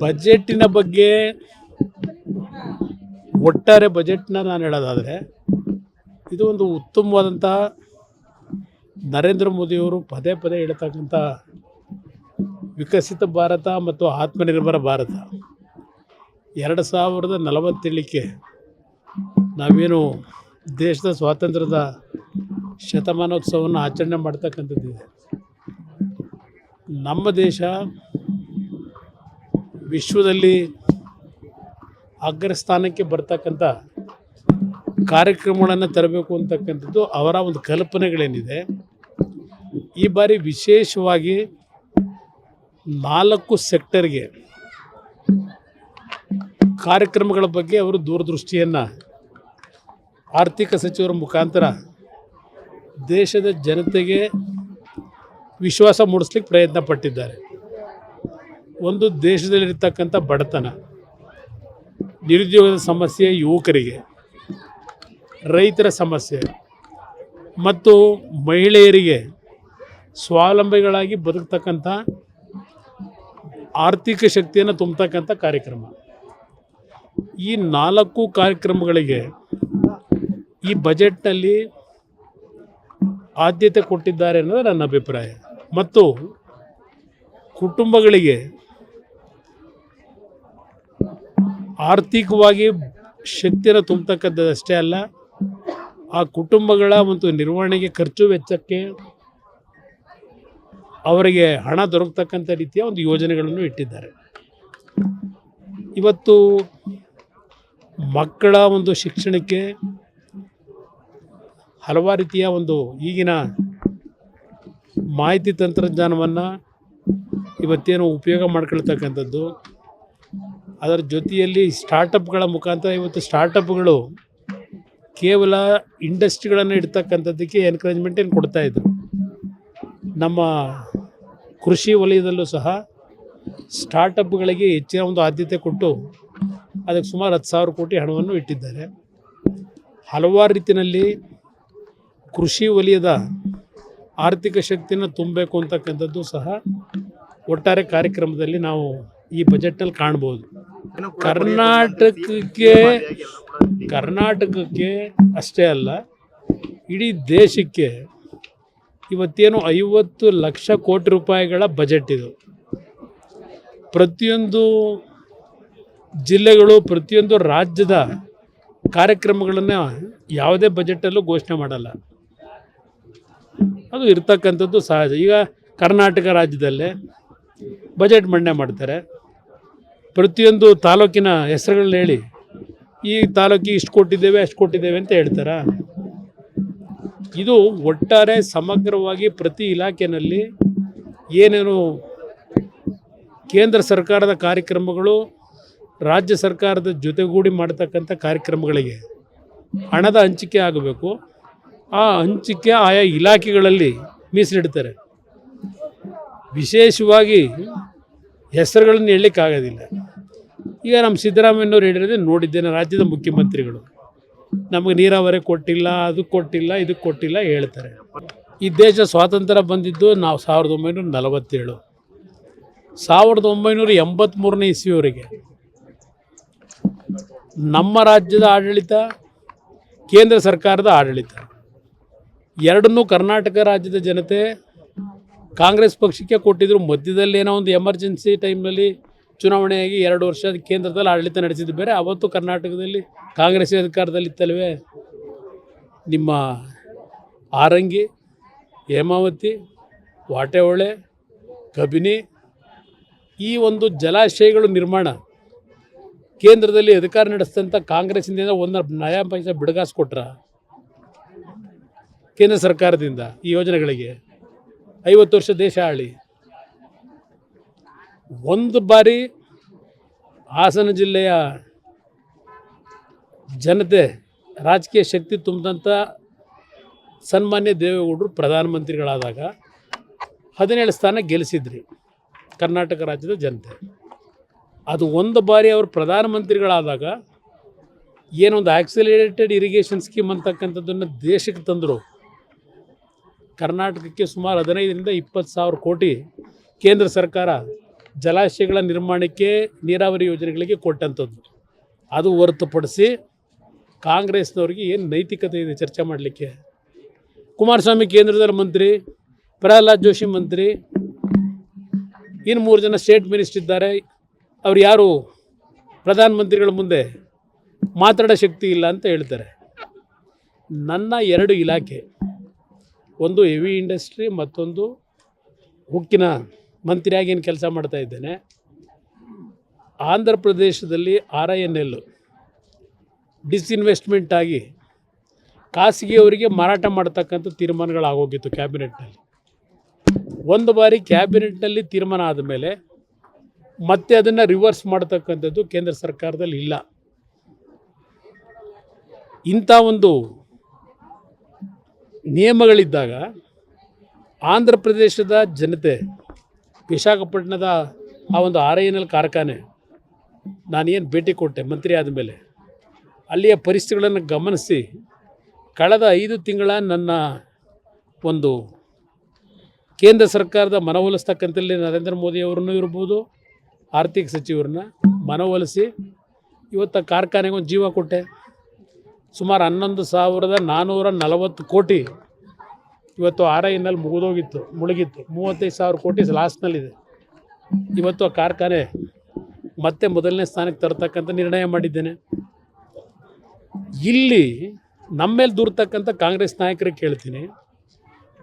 ಬಜೆಟ್ಟಿನ ಬಗ್ಗೆ ಒಟ್ಟಾರೆ ಬಜೆಟ್ನ ನಾನು ಹೇಳೋದಾದರೆ, ಇದು ಒಂದು ಉತ್ತಮವಾದಂಥ ನರೇಂದ್ರ ಮೋದಿಯವರು ಪದೇ ಪದೇ ಹೇಳ್ತಕ್ಕಂಥ ವಿಕಸಿತ ಭಾರತ ಮತ್ತು ಆತ್ಮನಿರ್ಭರ ಭಾರತ. ಎರಡು ಸಾವಿರದ ನಲವತ್ತೇಳಕ್ಕೆ ನಾವೇನು ದೇಶದ ಸ್ವಾತಂತ್ರ್ಯದ ಶತಮಾನೋತ್ಸವವನ್ನು ಆಚರಣೆ ಮಾಡ್ತಕ್ಕಂಥದ್ದಿದೆ. ನಮ್ಮ ದೇಶ ವಿಶ್ವದಲ್ಲಿ ಅಗ್ರಸ್ಥಾನಕ್ಕೆ ಬರ್ತಕ್ಕಂಥ ಕಾರ್ಯಕ್ರಮಗಳನ್ನು ತರಬೇಕು ಅಂತಕ್ಕಂಥದ್ದು ಅವರ ಒಂದು ಕಲ್ಪನೆಗಳೇನಿದೆ. ಈ ಬಾರಿ ವಿಶೇಷವಾಗಿ ನಾಲ್ಕು ಸೆಕ್ಟರ್ಗೆ ಕಾರ್ಯಕ್ರಮಗಳ ಬಗ್ಗೆ ಅವರು ದೂರದೃಷ್ಟಿಯನ್ನು ಆರ್ಥಿಕ ಸಚಿವರ ಮುಖಾಂತರ ದೇಶದ ಜನತೆಗೆ ವಿಶ್ವಾಸ ಮೂಡಿಸ್ಲಿಕ್ಕೆ ಪ್ರಯತ್ನ ಪಟ್ಟಿದ್ದಾರೆ ಒಂದು ದೇಶದಲ್ಲಿರ್ತಕ್ಕಂಥ ಬಡತನ, ನಿರುದ್ಯೋಗದ ಸಮಸ್ಯೆ ಯುವಕರಿಗೆ, ರೈತರ ಸಮಸ್ಯೆ ಮತ್ತು ಮಹಿಳೆಯರಿಗೆ ಸ್ವಾವಲಂಬಿಗಳಾಗಿ ಬದುಕ್ತಕ್ಕಂಥ ಆರ್ಥಿಕ ಶಕ್ತಿಯನ್ನು ತುಂಬತಕ್ಕಂಥ ಕಾರ್ಯಕ್ರಮ. ಈ ನಾಲ್ಕು ಕಾರ್ಯಕ್ರಮಗಳಿಗೆ ಈ ಬಜೆಟ್ನಲ್ಲಿ ಆದ್ಯತೆ ಕೊಟ್ಟಿದ್ದಾರೆ ಅನ್ನೋದು ನನ್ನ ಅಭಿಪ್ರಾಯ. ಮತ್ತು ಕುಟುಂಬಗಳಿಗೆ ಆರ್ಥಿಕವಾಗಿ ಶಕ್ತಿನ ತುಂಬತಕ್ಕಂಥದ್ದಷ್ಟೇ ಅಲ್ಲ, ಆ ಕುಟುಂಬಗಳ ಒಂದು ನಿರ್ವಹಣೆಗೆ ಖರ್ಚು ವೆಚ್ಚಕ್ಕೆ ಅವರಿಗೆ ಹಣ ದೊರಕತಕ್ಕಂಥ ರೀತಿಯ ಒಂದು ಯೋಜನೆಗಳನ್ನು ಇಟ್ಟಿದ್ದಾರೆ. ಇವತ್ತು ಮಕ್ಕಳ ಒಂದು ಶಿಕ್ಷಣಕ್ಕೆ ಹಲವಾರು ರೀತಿಯ ಒಂದು ಈಗಿನ ಮಾಹಿತಿ ತಂತ್ರಜ್ಞಾನವನ್ನು ಇವತ್ತೇನು ಉಪಯೋಗ ಮಾಡ್ಕೊಳ್ತಕ್ಕಂಥದ್ದು ಅದರ ಜೊತೆಯಲ್ಲಿ ಸ್ಟಾರ್ಟಪ್ಗಳ ಮುಖಾಂತರ ಇವತ್ತು ಸ್ಟಾರ್ಟಪ್ಗಳು ಕೇವಲ ಇಂಡಸ್ಟ್ರಿಗಳನ್ನು ಇಡ್ತಕ್ಕಂಥದ್ದಕ್ಕೆ ಎನ್ಕರೇಜ್ಮೆಂಟ್ ಏನು ಕೊಡ್ತಾಯಿದ್ರು ನಮ್ಮ ಕೃಷಿ ವಲಯದಲ್ಲೂ ಸಹ ಸ್ಟಾರ್ಟಪ್ಗಳಿಗೆ ಹೆಚ್ಚಿನ ಒಂದು ಆದ್ಯತೆ ಕೊಟ್ಟು ಅದಕ್ಕೆ ಸುಮಾರು ಹತ್ತು ಸಾವಿರ ಕೋಟಿ ಹಣವನ್ನು ಇಟ್ಟಿದ್ದಾರೆ. ಹಲವಾರು ರೀತಿಯಲ್ಲಿ ಕೃಷಿ ವಲಯದ ಆರ್ಥಿಕ ಶಕ್ತಿನ ತುಂಬಬೇಕು ಅಂತಕ್ಕಂಥದ್ದು ಸಹ ಒಟ್ಟಾರೆ ಕಾರ್ಯಕ್ರಮದಲ್ಲಿ ನಾವು ಈ ಬಜೆಟ್ನಲ್ಲಿ ಕಾಣ್ಬೋದು. ಕರ್ನಾಟಕಕ್ಕೆ ಕರ್ನಾಟಕಕ್ಕೆ ಅಷ್ಟೇ ಅಲ್ಲ, ಇಡೀ ದೇಶಕ್ಕೆ ಇವತ್ತೇನು ಐವತ್ತು ಲಕ್ಷ ಕೋಟಿ ರೂಪಾಯಿಗಳ ಬಜೆಟ್ ಇದು. ಪ್ರತಿಯೊಂದು ಜಿಲ್ಲೆಗಳು, ಪ್ರತಿಯೊಂದು ರಾಜ್ಯದ ಕಾರ್ಯಕ್ರಮಗಳನ್ನು ಯಾವುದೇ ಬಜೆಟಲ್ಲೂ ಘೋಷಣೆ ಮಾಡಲ್ಲ. ಅದು ಇರ್ತಕ್ಕಂಥದ್ದು ಸಹಜ. ಈಗ ಕರ್ನಾಟಕ ರಾಜ್ಯದಲ್ಲೇ ಬಜೆಟ್ ಮಂಡನೆ ಮಾಡ್ತಾರೆ. ಪ್ರತಿಯೊಂದು ತಾಲೂಕಿನ ಹೆಸರುಗಳನ್ನ ಹೇಳಿ. ಈ ತಾಲೂಕಿಗೆ ಇಷ್ಟು ಕೊಟ್ಟಿದ್ದೇವೆ, ಅಷ್ಟು ಕೊಟ್ಟಿದ್ದೇವೆ ಅಂತ ಹೇಳ್ತಾರ? ಇದು ಒಟ್ಟಾರೆ ಸಮಗ್ರವಾಗಿ ಪ್ರತಿ ಇಲಾಖೆಯಲ್ಲಿ ಏನೇನು ಕೇಂದ್ರ ಸರ್ಕಾರದ ಕಾರ್ಯಕ್ರಮಗಳು, ರಾಜ್ಯ ಸರ್ಕಾರದ ಜೊತೆಗೂಡಿ ಮಾಡ್ತಕ್ಕಂಥ ಕಾರ್ಯಕ್ರಮಗಳಿಗೆ ಹಣದ ಹಂಚಿಕೆ ಆಗಬೇಕು. ಆ ಹಂಚಿಕೆ ಆಯಾ ಇಲಾಖೆಗಳಲ್ಲಿ ಮೀಸಲಿಡ್ತಾರೆ. ವಿಶೇಷವಾಗಿ ಹೆಸರುಗಳನ್ನು ಹೇಳಲಿಕ್ಕಾಗೋದಿಲ್ಲ. ಈಗ ನಮ್ಮ ಸಿದ್ದರಾಮಯ್ಯನವ್ರು ಹೇಳಿರೋದೇ ನೋಡಿದ್ದೇನೆ, ರಾಜ್ಯದ ಮುಖ್ಯಮಂತ್ರಿಗಳು. ನಮಗೆ ನೀರಾವರಿ ಕೊಟ್ಟಿಲ್ಲ, ಅದು ಕೊಟ್ಟಿಲ್ಲ ಇದಕ್ಕೆ ಕೊಟ್ಟಿಲ್ಲ ಹೇಳ್ತಾರೆ. ಈ ದೇಶ ಸ್ವಾತಂತ್ರ್ಯ ಬಂದಿದ್ದು ನಾವು ಸಾವಿರದ ಒಂಬೈನೂರ ನಲವತ್ತೇಳು. ಸಾವಿರದ ಒಂಬೈನೂರ ಎಂಬತ್ತ್ಮೂರನೇ ಇಸ್ವಿಯವರೆಗೆ. ನಮ್ಮ ರಾಜ್ಯದ ಆಡಳಿತ, ಕೇಂದ್ರ ಸರ್ಕಾರದ ಆಡಳಿತ. ಎರಡನ್ನೂ ಕರ್ನಾಟಕ ರಾಜ್ಯದ ಜನತೆ ಕಾಂಗ್ರೆಸ್ ಪಕ್ಷಕ್ಕೆ ಕೊಟ್ಟಿದ್ರು. ಮಧ್ಯದಲ್ಲಿ ಏನೋ ಒಂದು ಎಮರ್ಜೆನ್ಸಿ ಟೈಮ್ನಲ್ಲಿ ಚುನಾವಣೆಯಾಗಿ ಎರಡು ವರ್ಷ ಕೇಂದ್ರದಲ್ಲಿ ಆಡಳಿತ ನಡೆಸಿದ್ದು ಬೇರೆ. ಅವತ್ತು ಕರ್ನಾಟಕದಲ್ಲಿ ಕಾಂಗ್ರೆಸ್ ಅಧಿಕಾರದಲ್ಲಿ ಇತ್ತಲ್ವೇ? ನಿಮ್ಮ ಆರಂಗಿ, ಹೇಮಾವತಿ, ವಾಟೆಹೊಳೆ, ಕಬಿನಿ, ಈ ಒಂದು ಜಲಾಶಯಗಳು ನಿರ್ಮಾಣ. ಕೇಂದ್ರದಲ್ಲಿ ಅಧಿಕಾರ ನಡೆಸಿದಂಥ ಕಾಂಗ್ರೆಸ್ಸಿಂದ ಒಂದು ನಯಾ ಪೈಸೆ ಬಿಡುಗಾಸು ಕೊಟ್ರ ಕೇಂದ್ರ ಸರ್ಕಾರದಿಂದ ಈ ಯೋಜನೆಗಳಿಗೆ ಐವತ್ತು ವರ್ಷ ದೇಶ ಆಳಿ. ಒಂದು ಬಾರಿ ಹಾಸನ ಜಿಲ್ಲೆಯ ಜನತೆ ರಾಜಕೀಯ ಶಕ್ತಿ ತುಂಬಿದಂಥ ಸನ್ಮಾನ್ಯ ದೇವೇಗೌಡರು ಪ್ರಧಾನಮಂತ್ರಿಗಳಾದಾಗ ಹದಿನೇಳು ಸ್ಥಾನ ಗೆಲ್ಲಿಸಿದ್ರಿ ಕರ್ನಾಟಕ ರಾಜ್ಯದ ಜನತೆ. ಅದು ಒಂದು ಬಾರಿ ಅವರು ಪ್ರಧಾನಮಂತ್ರಿಗಳಾದಾಗ ಏನೊಂದು ಆಕ್ಸಿಲೇಟೆಡ್ ಇರಿಗೇಷನ್ ಸ್ಕೀಮ್ ಅಂತಕ್ಕಂಥದ್ದನ್ನು ದೇಶಕ್ಕೆ ತಂದರು. ಕರ್ನಾಟಕಕ್ಕೆ ಸುಮಾರು ಹದಿನೈದರಿಂದ ಇಪ್ಪತ್ತು ಸಾವಿರ ಕೋಟಿ ಕೇಂದ್ರ ಸರ್ಕಾರ ಜಲಾಶಯಗಳ ನಿರ್ಮಾಣಕ್ಕೆ ನೀರಾವರಿ ಯೋಜನೆಗಳಿಗೆ ಕೊಟ್ಟಂಥದ್ದು. ಅದು ಹೊರತುಪಡಿಸಿ ಕಾಂಗ್ರೆಸ್ನವ್ರಿಗೆ ಏನು ನೈತಿಕತೆ ಇದೆ ಚರ್ಚೆ ಮಾಡಲಿಕ್ಕೆ? ಕುಮಾರಸ್ವಾಮಿ ಕೇಂದ್ರದ ಮಂತ್ರಿ, ಪ್ರಹ್ಲಾದ್ ಜೋಶಿ ಮಂತ್ರಿ, ಇನ್ನು ಮೂರು ಜನ ಸ್ಟೇಟ್ ಮಿನಿಸ್ಟರ್ ಇದ್ದಾರೆ. ಅವ್ರು ಯಾರು? ಪ್ರಧಾನಮಂತ್ರಿಗಳ ಮುಂದೆ ಮಾತಾಡೋ ಶಕ್ತಿ ಇಲ್ಲ ಅಂತ ಹೇಳ್ತಾರೆ. ನನ್ನ ಎರಡು ಇಲಾಖೆ, ಒಂದು ಹೆವಿ ಇಂಡಸ್ಟ್ರಿ, ಮತ್ತೊಂದು ಉಕ್ಕಿನ ಮಂತ್ರಿಯಾಗಿ ಏನು ಕೆಲಸ ಮಾಡ್ತಾ ಇದ್ದೇನೆ. ಆಂಧ್ರ ಪ್ರದೇಶದಲ್ಲಿ R I N L disinvestment ಆಗಿ ಖಾಸಗಿಯವರಿಗೆ ಮಾರಾಟ ಮಾಡ್ತಕ್ಕಂಥ ತೀರ್ಮಾನಗಳಾಗೋಗಿತ್ತು ಕ್ಯಾಬಿನೆಟ್ನಲ್ಲಿ. ಒಂದು ಬಾರಿ ಕ್ಯಾಬಿನೆಟ್ನಲ್ಲಿ ತೀರ್ಮಾನ ಆದಮೇಲೆ ಮತ್ತೆ ಅದನ್ನು ರಿವರ್ಸ್ ಮಾಡ್ತಕ್ಕಂಥದ್ದು ಕೇಂದ್ರ ಸರ್ಕಾರದಲ್ಲಿ ಇಲ್ಲ. ಇಂಥ ಒಂದು ನಿಯಮಗಳಿದ್ದಾಗ ಆಂಧ್ರ ಪ್ರದೇಶದ ಜನತೆ ವಿಶಾಖಪಟ್ಟಣದ ಆ ಒಂದು ಆರ್ ಐ ಎನ್ ಎಲ್ ಕಾರ್ಖಾನೆ ನಾನೇನು ಭೇಟಿ ಕೊಟ್ಟೆ, ಮಂತ್ರಿ ಆದಮೇಲೆ, ಅಲ್ಲಿಯ ಪರಿಸ್ಥಿತಿಗಳನ್ನು ಗಮನಿಸಿ, ಕಳೆದ ಐದು ತಿಂಗಳ ನನ್ನ ಒಂದು ಕೇಂದ್ರ ಸರ್ಕಾರದ ಮನವೊಲಿಸ್ತಕ್ಕಂಥಲ್ಲಿ ನರೇಂದ್ರ ಮೋದಿ ಅವರನ್ನು ಇರ್ಬೋದು, ಆರ್ಥಿಕ ಸಚಿವರನ್ನ ಮನವೊಲಿಸಿ, ಇವತ್ತು ಕಾರ್ಖಾನೆಗೆ ಒಂದು ಜೀವ ಕೊಟ್ಟೆ. ಸುಮಾರು ಹನ್ನೊಂದು ಸಾವಿರದ ನಾನ್ನೂರ ನಲವತ್ತು ಕೋಟಿ ಇವತ್ತು ಆರ್ ಐನಲ್ಲಿ ಮುಗಿದೋಗಿತ್ತು, ಮುಳುಗಿತ್ತು. ಮೂವತ್ತೈದು ಸಾವಿರ ಕೋಟಿ ಲಾಸ್ನಲ್ಲಿದೆ ಇವತ್ತು ಆ ಕಾರ್ಖಾನೆ ಮತ್ತೆ ಮೊದಲನೇ ಸ್ಥಾನಕ್ಕೆ ತರತಕ್ಕಂಥ ನಿರ್ಣಯ ಮಾಡಿದ್ದೇನೆ. ಇಲ್ಲಿ ನಮ್ಮ ಮೇಲೆ ದೂರ್ತಕ್ಕಂಥ ಕಾಂಗ್ರೆಸ್ ನಾಯಕರಿಗೆ ಕೇಳ್ತೀನಿ.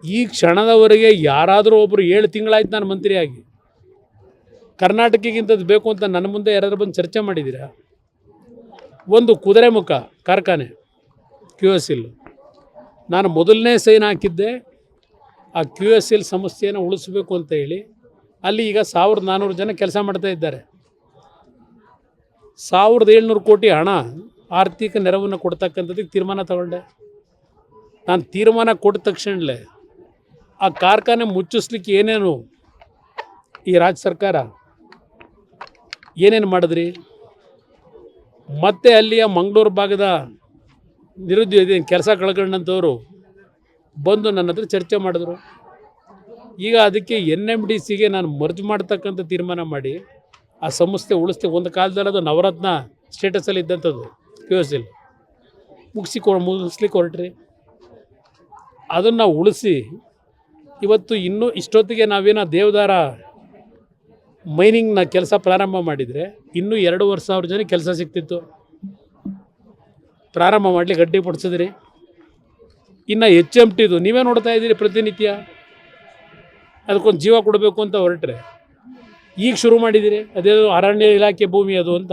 ಈ ಕ್ಷಣದವರೆಗೆ ಯಾರಾದರೂ ಒಬ್ಬರು ಏಳು ತಿಂಗಳಾಯ್ತು ನಾನು ಮಂತ್ರಿಯಾಗಿ. ಕರ್ನಾಟಕಕ್ಕಿಂತದ್ದು ಬೇಕು ಅಂತ ನನ್ನ ಮುಂದೆ ಯಾರಾದರೂ ಬಂದು ಚರ್ಚೆ ಮಾಡಿದ್ದೀರಾ? ಒಂದು ಕುದುರೆಮುಖ ಕಾರ್ಖಾನೆ ಕ್ಯೂ ಎಸ್ ಎಲ್ ನಾನು ಮೊದಲನೇ ಸೈನ್ ಹಾಕಿದ್ದೆ, ಆ ಕ್ಯೂ ಎಸ್ ಎಲ್ ಸಮಸ್ಯೆಯನ್ನು ಉಳಿಸ್ಬೇಕು ಅಂತ ಹೇಳಿ. ಅಲ್ಲಿ ಈಗ ಸಾವಿರದ ನಾನ್ನೂರು ಜನ ಕೆಲಸ ಮಾಡ್ತಾ ಇದ್ದಾರೆ. ಸಾವಿರದ ಏಳ್ನೂರು ಕೋಟಿ ಹಣ ಆರ್ಥಿಕ ನೆರವನ್ನು ಕೊಡ್ತಕ್ಕಂಥದ್ದಕ್ಕೆ ತೀರ್ಮಾನ ತಗೊಂಡೆ. ನಾನು ತೀರ್ಮಾನ ಕೊಟ್ಟ ತಕ್ಷಣಲೇ ಆ ಕಾರ್ಖಾನೆ ಮುಚ್ಚಿಸ್ಲಿಕ್ಕೆ ಏನೇನು ಈ ರಾಜ್ಯ ಸರ್ಕಾರ ಏನೇನು ಮಾಡಿದ್ರಿ? ಮತ್ತೆ ಅಲ್ಲಿಯ ಮಂಗಳೂರು ಭಾಗದ ನಿರುದ್ಯೋಗ ಕೆಲಸ ಕಳ್ಕೊಂಡಂಥವ್ರು ಬಂದು ನನ್ನ ಹತ್ರ ಚರ್ಚೆ ಮಾಡಿದ್ರು. ಈಗ ಅದಕ್ಕೆ ಎನ್ ಎಂ ಡಿ ಸಿಗೆ ನಾನು ಮರ್ಜ್ ಮಾಡ್ತಕ್ಕಂಥ ತೀರ್ಮಾನ ಮಾಡಿ, ಆ ಸಂಸ್ಥೆ ಉಳಿಸ್ತೆ, ಒಂದು ಕಾಲದಲ್ಲಿ ಅದು ನವರತ್ನ ಸ್ಟೇಟಸಲ್ಲಿ ಇದ್ದಂಥದ್ದು ಕ್ಯೂ ಎಸ್ ಎಲ್ ಮುಗಿಸಿ ಕೊ ಮುಗಿಸ್ಲಿಕ್ಕೆ ಹೊರಟ್ರಿ ಅದನ್ನು ಉಳಿಸಿ, ಇವತ್ತು ಇನ್ನೂ ಇಷ್ಟೊತ್ತಿಗೆ ನಾವೇನೋ ದೇವದಾರ ಮೈನಿಂಗ್ನ ಕೆಲಸ ಪ್ರಾರಂಭ ಮಾಡಿದರೆ, ಇನ್ನೂ ವರ್ಷ ಸಾವಿರ ಜನ ಕೆಲಸ ಸಿಗ್ತಿತ್ತು. ಪ್ರಾರಂಭ ಮಾಡಲಿ ಗಡ್ಡಿ ಪಡಿಸಿದ್ರಿ? ಇನ್ನು ಎಚ್ ಎಂ ಟಿದು ನೀವೇ ನೋಡ್ತಾ ಇದ್ದೀರಿ ಪ್ರತಿನಿತ್ಯ? ಅದಕ್ಕೊಂದು ಜೀವ ಕೊಡಬೇಕು ಅಂತ ಹೊರಟ್ರೆ. ಈಗ ಶುರು ಮಾಡಿದ್ದೀರಿ ಅದೇ ಅರಣ್ಯ ಇಲಾಖೆ ಭೂಮಿ ಅದು ಅಂತ.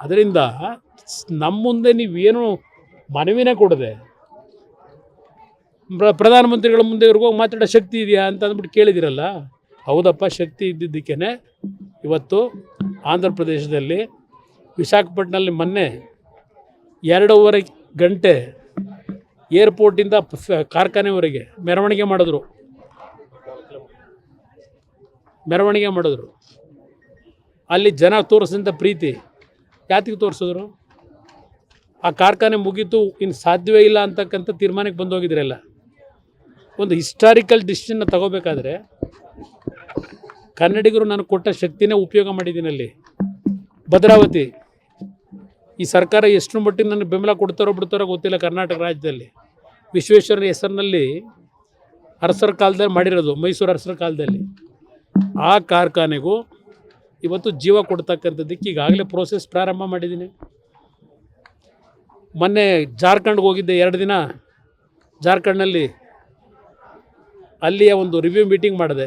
ಅದರಿಂದ ನಮ್ಮ ಮುಂದೆ ನೀವೇನು ಮನವಿನೇ ಕೊಡದೆ, ಪ್ರ- ಪ್ರಧಾನಮಂತ್ರಿಗಳ ಮುಂದೆ ಇವ್ರಿಗೆ ಹೋಗಿ ಮಾತಾಡೋ ಶಕ್ತಿ ಇದೆಯಾ ಅಂತ ಅಂದ್ಬಿಟ್ಟು ಕೇಳಿದಿರಲ್ಲ? ಹೌದಪ್ಪ, ಶಕ್ತಿ ಇದ್ದಿದ್ದಕ್ಕೇ ಇವತ್ತು ಆಂಧ್ರ ಪ್ರದೇಶದಲ್ಲಿ ವಿಶಾಖಪಟ್ಟಣದಲ್ಲಿ ಮೊನ್ನೆ ಎರಡೂವರೆ ಗಂಟೆ ಏರ್ಪೋರ್ಟಿಂದ ಕಾರ್ಖಾನೆವರೆಗೆ ಮೆರವಣಿಗೆ ಮಾಡಿದ್ರು. ಮೆರವಣಿಗೆ ಮಾಡಿದ್ರು. ಅಲ್ಲಿ ಜನ ತೋರಿಸಿದಂಥ ಪ್ರೀತಿ ಯಾತಿಗೆ ತೋರಿಸಿದ್ರು? ಆ ಕಾರ್ಖಾನೆ ಮುಗೀತು, ಇನ್ನು ಸಾಧ್ಯವೇ ಇಲ್ಲ ಅಂತಕ್ಕಂಥ ತೀರ್ಮಾನಕ್ಕೆ ಬಂದು ಹೋಗಿದ್ರಲ್ಲ ಒಂದು ಹಿಸ್ಟಾರಿಕಲ್ ಡಿಸಿಷನ್ನ ತಗೋಬೇಕಾದ್ರೆ ಕನ್ನಡಿಗರು ನಾನು ಕೊಟ್ಟ ಶಕ್ತಿನೇ ಉಪಯೋಗ ಮಾಡಿದ್ದೀನಲ್ಲಿ ಭದ್ರಾವತಿ ಈ ಸರ್ಕಾರ ಎಷ್ಟು ಮಟ್ಟಿಗೆ ನನಗೆ ಬೆಂಬಲ ಕೊಡ್ತಾರೋ ಬಿಡ್ತಾರೋ ಗೊತ್ತಿಲ್ಲ ಕರ್ನಾಟಕ ರಾಜ್ಯದಲ್ಲಿ. ವಿಶ್ವೇಶ್ವರನ ಹೆಸರಿನಲ್ಲಿ ಅರಸರ ಕಾಲದಲ್ಲಿ ಮಾಡಿರೋದು, ಮೈಸೂರು ಅರಸರ ಕಾಲದಲ್ಲಿ. ಆ ಕಾರ್ಖಾನೆಗೂ ಇವತ್ತು ಜೀವ ಕೊಡ್ತಕ್ಕಂಥದ್ದಕ್ಕೆ ಈಗಾಗಲೇ ಪ್ರೋಸೆಸ್ ಪ್ರಾರಂಭ ಮಾಡಿದ್ದೀನಿ. ಮೊನ್ನೆ ಜಾರ್ಖಂಡ್ಗೆ ಹೋಗಿದ್ದೆ ಎರಡು ದಿನ. ಜಾರ್ಖಂಡ್ನಲ್ಲಿ ಅಲ್ಲಿಯ ಒಂದು ರಿವ್ಯೂ ಮೀಟಿಂಗ್ ಮಾಡಿದೆ.